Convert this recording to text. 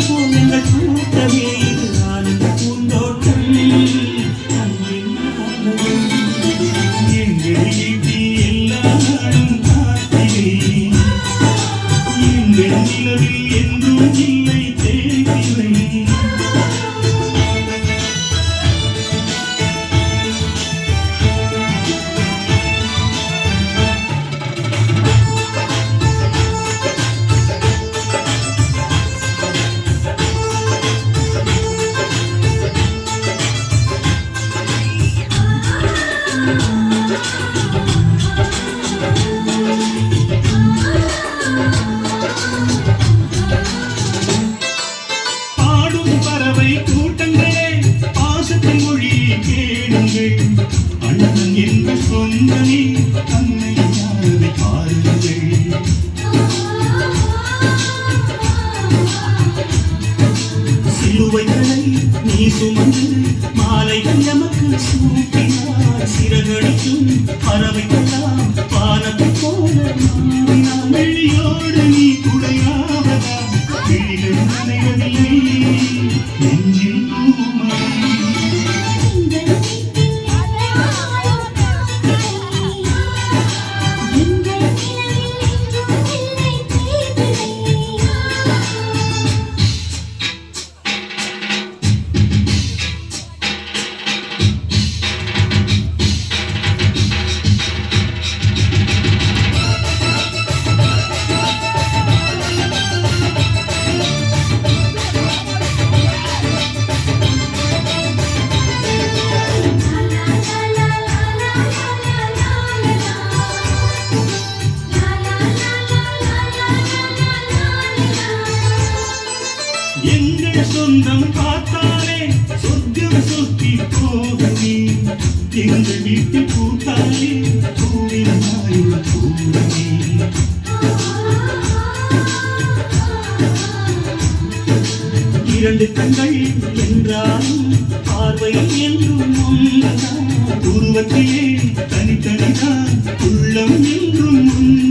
shampoo. சிலுவைகளை நீ சுமந்து மாலைகள் எமக்கு சூட்டினார் சிறகடிக்கும் பறவைகளாம் எங்கள் சொந்தம் காத்தாலே சொர்க்கம் சொத்தி போகவே. எங்கள் வீட்டு கூட்டாளி பூவின் நாயுள்ள இரண்டு கண்கள் என்றாலும் பார்வை என்றும் உருவத்தையே தனித்தனிதான் உள்ளம் என்றும் உண்மை